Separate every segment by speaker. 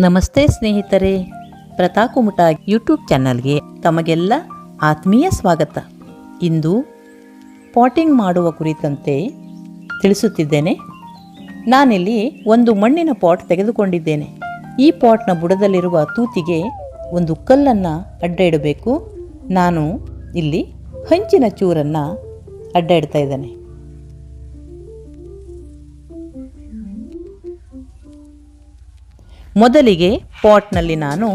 Speaker 1: ನಮಸ್ತೆ ಸ್ನೇಹಿತರೆ. ಪ್ರತಾಕುಮುಟ ಯೂಟ್ಯೂಬ್ ಚಾನಲ್ಗೆ ತಮಗೆಲ್ಲ ಆತ್ಮೀಯ ಸ್ವಾಗತ. ಇಂದು ಪಾಟಿಂಗ್ ಮಾಡುವ ಕುರಿತಂತೆ ತಿಳಿಸುತ್ತಿದ್ದೇನೆ. ನಾನಿಲ್ಲಿ ಒಂದು ಮಣ್ಣಿನ ಪಾಟ್ ತೆಗೆದುಕೊಂಡಿದ್ದೇನೆ. ಈ ಪಾಟ್ನ ಬುಡದಲ್ಲಿರುವ ತೂತಿಗೆ ಒಂದು ಕಲ್ಲನ್ನು ಅಡ್ಡ ಇಡಬೇಕು ನಾನು ಇಲ್ಲಿ ಹಂಚಿನ ಚೂರನ್ನು ಅಡ್ಡ ಇಡ್ತಾ ಇದ್ದೇನೆ. ಮೊದಲಿಗೆ ಪಾಟ್ನಲ್ಲಿ ನಾನು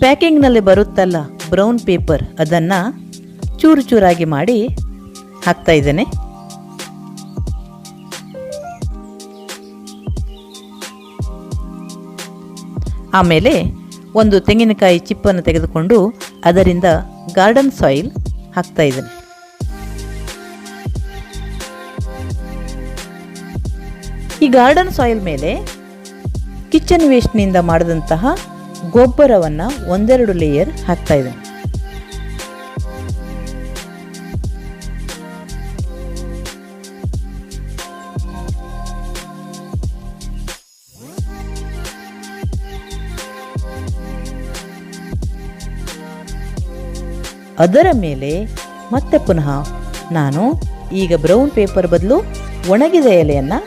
Speaker 1: ಪ್ಯಾಕಿಂಗ್ನಲ್ಲಿ ಬರುತ್ತಲ್ಲ ಬ್ರೌನ್ ಪೇಪರ್ ಅದನ್ನು ಚೂರು ಚೂರಾಗಿ ಮಾಡಿ ಹಾಕ್ತಾ ಇದ್ದೇನೆ. ಆಮೇಲೆ ಒಂದು ತೆಂಗಿನಕಾಯಿ ಚಿಪ್ಪನ್ನು ತೆಗೆದುಕೊಂಡು ಅದರಿಂದ ಗಾರ್ಡನ್ ಸಾಯಿಲ್ ಹಾಕ್ತಾ ಇದ್ದೇನೆ. ಈ ಗಾರ್ಡನ್ ಸಾಯಿಲ್ ಮೇಲೆ ಕಿಚನ್ ವೇಸ್ಟ್ನಿಂದ ಮಾಡಿದಂತಹ ಗೊಬ್ಬರವನ್ನು ಒಂದೆರಡು ಲೇಯರ್ ಹಾಕ್ತಾ ಇದ್ದೇನೆ. ಅದರ ಮೇಲೆ ಮತ್ತೆ ಪುನಃ ನಾನು ಈಗ ಬ್ರೌನ್ ಪೇಪರ್ ಬದಲು ಒಣಗಿದ ಎಲೆಯನ್ನು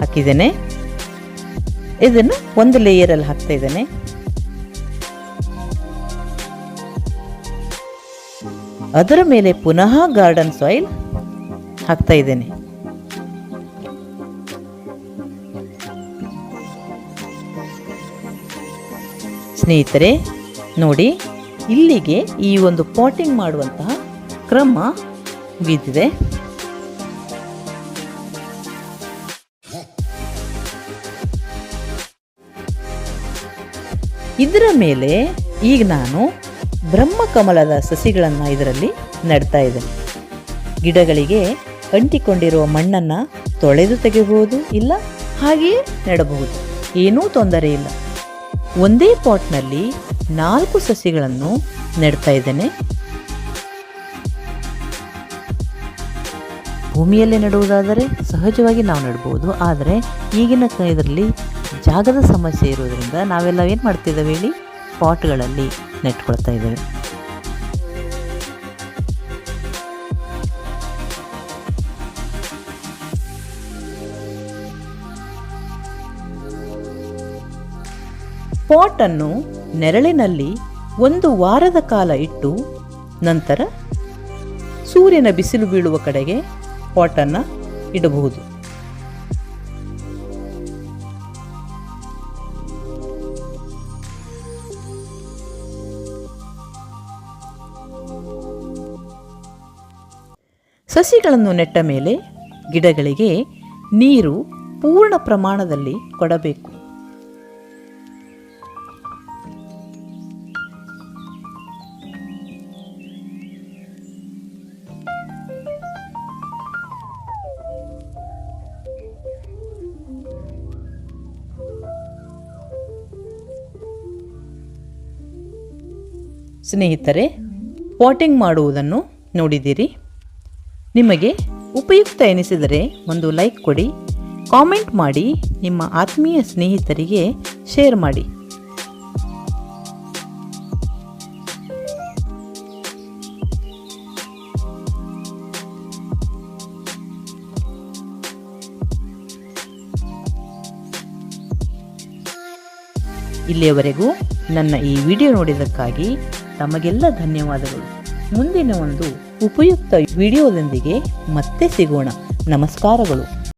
Speaker 1: ಹಾಕಿದ್ದೇನೆ. ಇದನ್ನು ಒಂದು ಲೇಯರಲ್ಲಿ ಹಾಕ್ತಾ ಇದ್ದೇನೆ. ಅದರ ಮೇಲೆ ಪುನಃ ಗಾರ್ಡನ್ ಸಾಯಿಲ್ ಹಾಕ್ತಾ ಇದ್ದೇನೆ. ಸ್ನೇಹಿತರೆ, ನೋಡಿ, ಇಲ್ಲಿಗೆ ಈ ಒಂದು ಪಾಟಿಂಗ್ ಮಾಡುವಂತಹ ಕ್ರಮ ಮುಗಿದಿದೆ. ಇದರ ಮೇಲೆ ಈಗ ನಾನು ಬ್ರಹ್ಮಕಮಲದ ಸಸಿಗಳನ್ನು ಇದರಲ್ಲಿ ನೆಡ್ತಾ ಇದ್ದೇನೆ. ಗಿಡಗಳಿಗೆ ಅಂಟಿಕೊಂಡಿರುವ ಮಣ್ಣನ್ನು ತೊಳೆದು ತೆಗೆಯಬಹುದು ಇಲ್ಲ ಹಾಗೆಯೇ ನೆಡಬಹುದು. ಏನೂ ತೊಂದರೆ ಇಲ್ಲ. ಒಂದೇ ಪಾಟ್ನಲ್ಲಿ ನಾಲ್ಕು ಸಸಿಗಳನ್ನು ನೆಡ್ತಾ ಇದ್ದೇನೆ. ಭೂಮಿಯಲ್ಲಿ ನೆಡುವುದಾದರೆ ಸಹಜವಾಗಿ ನಾವು ನೆಡ್ಬೋದು. ಆದರೆ ಈಗಿನ ಇದರಲ್ಲಿ ಜಾಗದ ಸಮಸ್ಯೆ ಇರೋದ್ರಿಂದ ನಾವೆಲ್ಲ ಏನು ಮಾಡ್ತಿದ್ದೇವೆ ಹೇಳಿ? ಪಾಟ್ಗಳಲ್ಲಿ ನೆಟ್ಕೊಳ್ತಾ ಇದ್ದೇವೆ. ಪಾಟನ್ನು ನೆರಳಿನಲ್ಲಿ ಒಂದು ವಾರದ ಕಾಲ ಇಟ್ಟು ನಂತರ ಸೂರ್ಯನ ಬಿಸಿಲು ಬೀಳುವ ಕಡೆಗೆ ಪಾಟನ್ನು ಇಡಬಹುದು. ಸಸಿಗಳನ್ನು ನೆಟ್ಟ ಮೇಲೆ ಗಿಡಗಳಿಗೆ ನೀರು ಪೂರ್ಣ ಪ್ರಮಾಣದಲ್ಲಿ ಕೊಡಬೇಕು. ಸ್ನೇಹಿತರೆ ಪಾಟಿಂಗ್ ಮಾಡುವುದನ್ನು ನೋಡಿದ್ದೀರಿ. ನಿಮಗೆ ಉಪಯುಕ್ತ ಎನಿಸಿದರೆ ಒಂದು ಲೈಕ್ ಕೊಡಿ, ಕಾಮೆಂಟ್ ಮಾಡಿ, ನಿಮ್ಮ ಆತ್ಮೀಯ ಸ್ನೇಹಿತರಿಗೆ ಶೇರ್ ಮಾಡಿ. ಇಲ್ಲಿಯವರೆಗೂ ನನ್ನ ಈ ವಿಡಿಯೋ ನೋಡಿದ್ದಕ್ಕಾಗಿ ತಮಗೆಲ್ಲ ಧನ್ಯವಾದಗಳು. ಮುಂದಿನ ಒಂದು ಉಪಯುಕ್ತ ವಿಡಿಯೋದೊಂದಿಗೆ ಮತ್ತೆ ಸಿಗೋಣ. ನಮಸ್ಕಾರಗಳು.